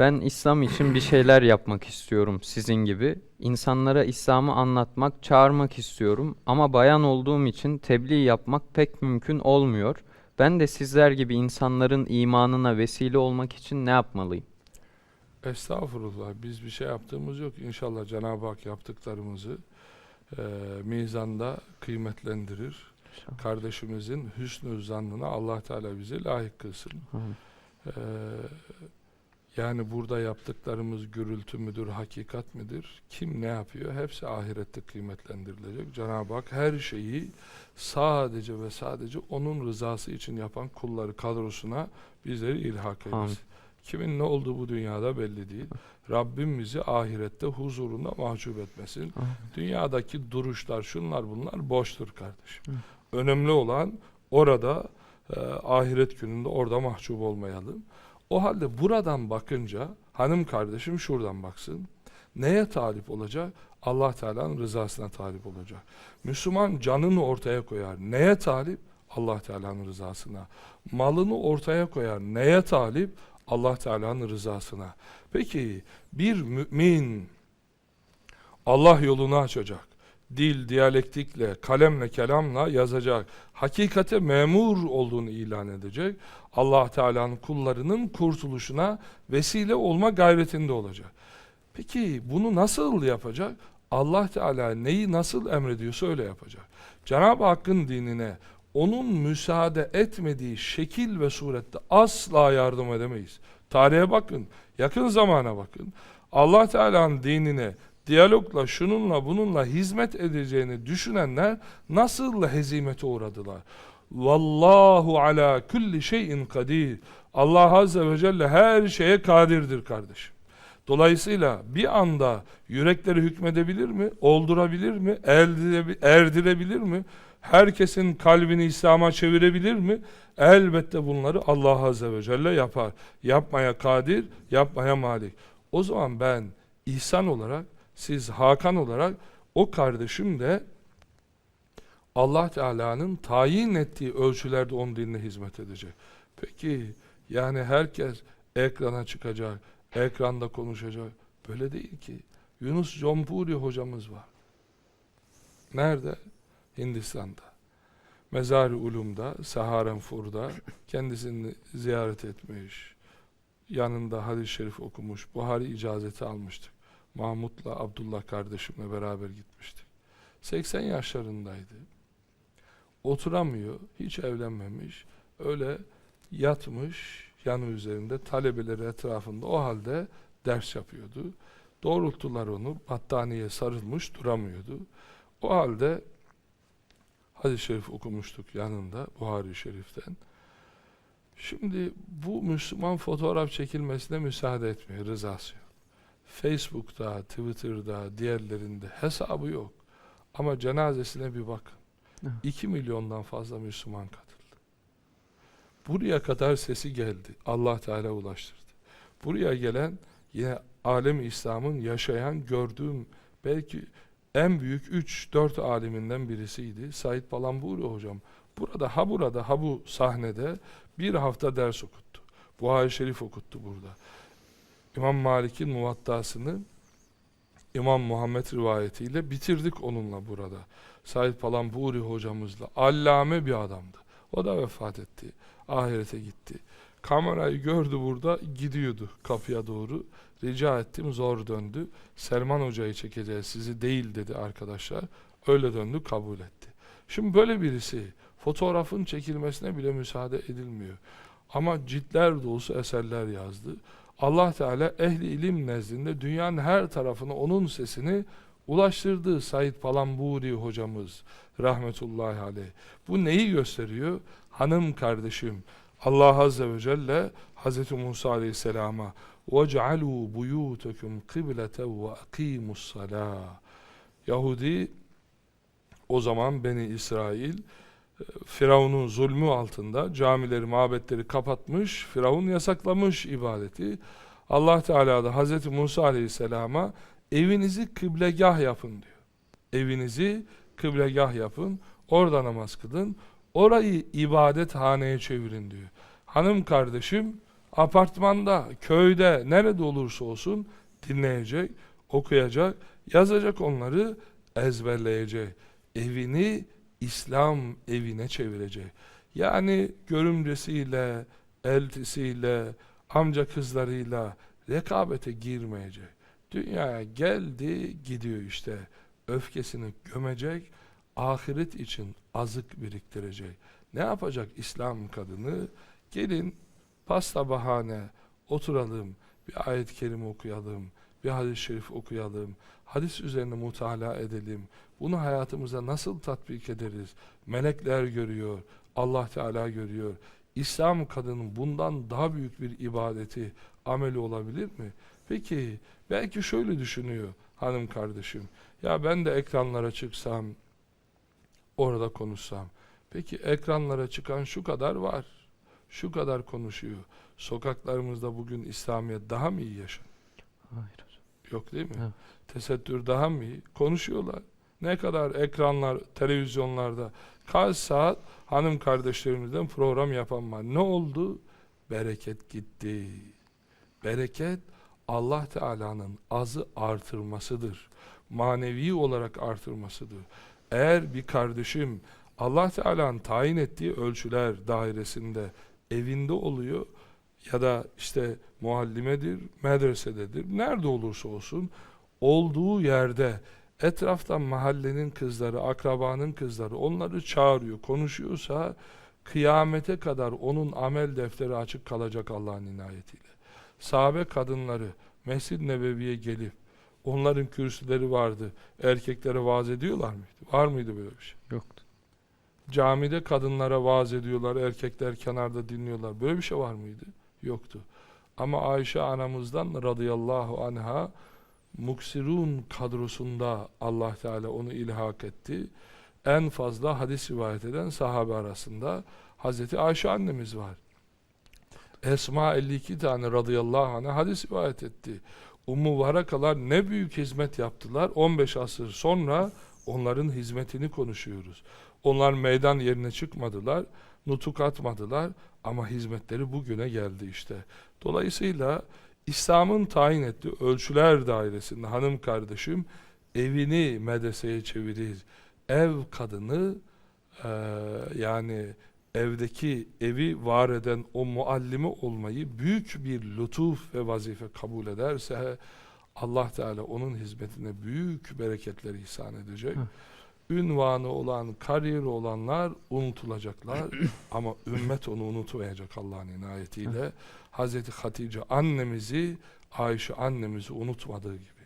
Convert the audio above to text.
Ben İslam için bir şeyler yapmak istiyorum sizin gibi. İnsanlara İslam'ı anlatmak, çağırmak istiyorum ama bayan olduğum için tebliğ yapmak pek mümkün olmuyor. Ben de sizler gibi insanların imanına vesile olmak için ne yapmalıyım? Estağfurullah. Biz bir şey yaptığımız yok. İnşallah Cenab-ı Hak yaptıklarımızı e, mizanda kıymetlendirir. Kardeşimizin hüsnü zannına Allah Teala bizi layık kılsın. Amin. Ee, yani burada yaptıklarımız gürültü müdür, hakikat midir? Kim ne yapıyor? Hepsi ahirette kıymetlendirilecek. Cenab-ı Hak her şeyi sadece ve sadece onun rızası için yapan kulları kadrosuna bizleri ilhak eylesin. Amin. Kimin ne olduğu bu dünyada belli değil. Rabbim bizi ahirette huzurunda mahcup etmesin. Amin. Dünyadaki duruşlar, şunlar bunlar boştur kardeşim. Hı. Önemli olan orada e, ahiret gününde orada mahcup olmayalım. O halde buradan bakınca hanım kardeşim şuradan baksın. Neye talip olacak? Allah Teala'nın rızasına talip olacak. Müslüman canını ortaya koyar. Neye talip? Allah Teala'nın rızasına. Malını ortaya koyar. Neye talip? Allah Teala'nın rızasına. Peki bir mümin Allah yolunu açacak. Dil, diyalektikle, kalemle, kelamla yazacak. Hakikate memur olduğunu ilan edecek. Allah Teala'nın kullarının kurtuluşuna vesile olma gayretinde olacak. Peki bunu nasıl yapacak? Allah Teala neyi nasıl emrediyorsa öyle yapacak. Cenab-ı Hakk'ın dinine onun müsaade etmediği şekil ve surette asla yardım edemeyiz. Tarihe bakın, yakın zamana bakın. Allah Teala'nın dinine diyalogla şununla bununla hizmet edeceğini düşünenler nasıl hezimete uğradılar. Vallahu ala kulli şeyin kadir. Allah azze ve celle her şeye kadirdir kardeşim. Dolayısıyla bir anda yürekleri hükmedebilir mi? Oldurabilir mi? Erdire, erdirebilir mi? Herkesin kalbini İslam'a çevirebilir mi? Elbette bunları Allah azze ve celle yapar. Yapmaya kadir, yapmaya malik. O zaman ben ihsan olarak siz Hakan olarak o kardeşim de Allah Teala'nın tayin ettiği ölçülerde onun dinine hizmet edecek. Peki yani herkes ekrana çıkacak, ekranda konuşacak. Böyle değil ki. Yunus Jompuri hocamız var. Nerede? Hindistan'da. Mezar-ı Ulum'da, Saharanfur'da kendisini ziyaret etmiş. Yanında hadis-i şerif okumuş. Buhari icazeti almıştık. Mahmut'la Abdullah kardeşimle beraber gitmiştik. 80 yaşlarındaydı. Oturamıyor, hiç evlenmemiş. Öyle yatmış yanı üzerinde talebeleri etrafında o halde ders yapıyordu. Doğrulttular onu, battaniye sarılmış duramıyordu. O halde hadis-i şerif okumuştuk yanında Buhari Şerif'ten. Şimdi bu Müslüman fotoğraf çekilmesine müsaade etmiyor, rızası yok. Facebook'ta, Twitter'da, diğerlerinde hesabı yok. Ama cenazesine bir bakın. Evet. 2 milyondan fazla Müslüman katıldı. Buraya kadar sesi geldi. Allah Teala ulaştırdı. Buraya gelen yine alem İslam'ın yaşayan, gördüğüm belki en büyük 3-4 aliminden birisiydi. Said Palamburi hocam. Burada, ha burada, ha bu sahnede bir hafta ders okuttu. Buhari Şerif okuttu burada. İmam Malik'in muvattasını İmam Muhammed rivayetiyle bitirdik onunla burada. Said Palamburi hocamızla. Allame bir adamdı. O da vefat etti. Ahirete gitti. Kamerayı gördü burada gidiyordu kapıya doğru. Rica ettim zor döndü. Selman hocayı çekeceğiz sizi değil dedi arkadaşlar. Öyle döndü kabul etti. Şimdi böyle birisi fotoğrafın çekilmesine bile müsaade edilmiyor. Ama ciltler dolusu eserler yazdı. Allah Teala ehli ilim nezdinde dünyanın her tarafına onun sesini ulaştırdı Said Palamburi hocamız rahmetullahi aleyh. Bu neyi gösteriyor? Hanım kardeşim Allah Azze ve Celle Hz. Musa Aleyhisselam'a وَجْعَلُوا بُيُوتَكُمْ قِبْلَةً وَاَقِيمُوا الصَّلَاةِ Yahudi o zaman Beni İsrail e, Firavun'un zulmü altında camileri, mabetleri kapatmış, Firavun yasaklamış ibadeti. Allah Teala da Hz. Musa Aleyhisselam'a evinizi kıblegah yapın diyor. Evinizi kıblegah yapın, orada namaz kılın, orayı ibadethaneye çevirin diyor. Hanım kardeşim Apartmanda, köyde, nerede olursa olsun dinleyecek, okuyacak, yazacak onları ezberleyecek. Evini İslam evine çevirecek. Yani görümcesiyle, eltisiyle, amca kızlarıyla rekabete girmeyecek. Dünyaya geldi gidiyor işte. Öfkesini gömecek, ahiret için azık biriktirecek. Ne yapacak İslam kadını? Gelin pasta bahane oturalım, bir ayet-i kerime okuyalım, bir hadis-i şerif okuyalım, hadis üzerine mutala edelim. Bunu hayatımıza nasıl tatbik ederiz? Melekler görüyor, Allah Teala görüyor. İslam kadının bundan daha büyük bir ibadeti, ameli olabilir mi? Peki belki şöyle düşünüyor hanım kardeşim. Ya ben de ekranlara çıksam, orada konuşsam. Peki ekranlara çıkan şu kadar var. Şu kadar konuşuyor. Sokaklarımızda bugün İslamiyet daha mı iyi yaşanıyor? Hayır. Yok değil mi? Evet. Tesettür daha mı iyi? Konuşuyorlar. Ne kadar ekranlar, televizyonlarda kaç saat hanım kardeşlerimizden program yapan var. Ne oldu? Bereket gitti. Bereket Allah Teala'nın azı artırmasıdır. Manevi olarak artırmasıdır. Eğer bir kardeşim Allah Teala'nın tayin ettiği ölçüler dairesinde evinde oluyor ya da işte muallimedir, medresededir, nerede olursa olsun olduğu yerde etraftan mahallenin kızları, akrabanın kızları onları çağırıyor, konuşuyorsa kıyamete kadar onun amel defteri açık kalacak Allah'ın inayetiyle. Sahabe kadınları Mescid-i Nebevi'ye gelip onların kürsüleri vardı. Erkeklere vaaz ediyorlar mıydı? Var mıydı böyle bir şey? Yoktu. Camide kadınlara vaaz ediyorlar, erkekler kenarda dinliyorlar. Böyle bir şey var mıydı? Yoktu. Ama Ayşe anamızdan radıyallahu anha muksirun kadrosunda Allah Teala onu ilhak etti. En fazla hadis rivayet eden sahabe arasında Hazreti Ayşe annemiz var. Esma 52 tane radıyallahu anh'a hadis rivayet etti. Ummu Varakalar ne büyük hizmet yaptılar. 15 asır sonra onların hizmetini konuşuyoruz. Onlar meydan yerine çıkmadılar, nutuk atmadılar ama hizmetleri bugüne geldi işte. Dolayısıyla İslam'ın tayin ettiği ölçüler dairesinde hanım kardeşim evini medreseye çevirir. Ev kadını eee, yani evdeki evi var eden o muallimi olmayı büyük bir lütuf ve vazife kabul ederse Allah Teala onun hizmetine büyük bereketler ihsan edecek. Hı. Ünvanı olan, kariyeri olanlar unutulacaklar ama ümmet onu unutmayacak Allah'ın inayetiyle. Hazreti Hatice annemizi, Ayşe annemizi unutmadığı gibi.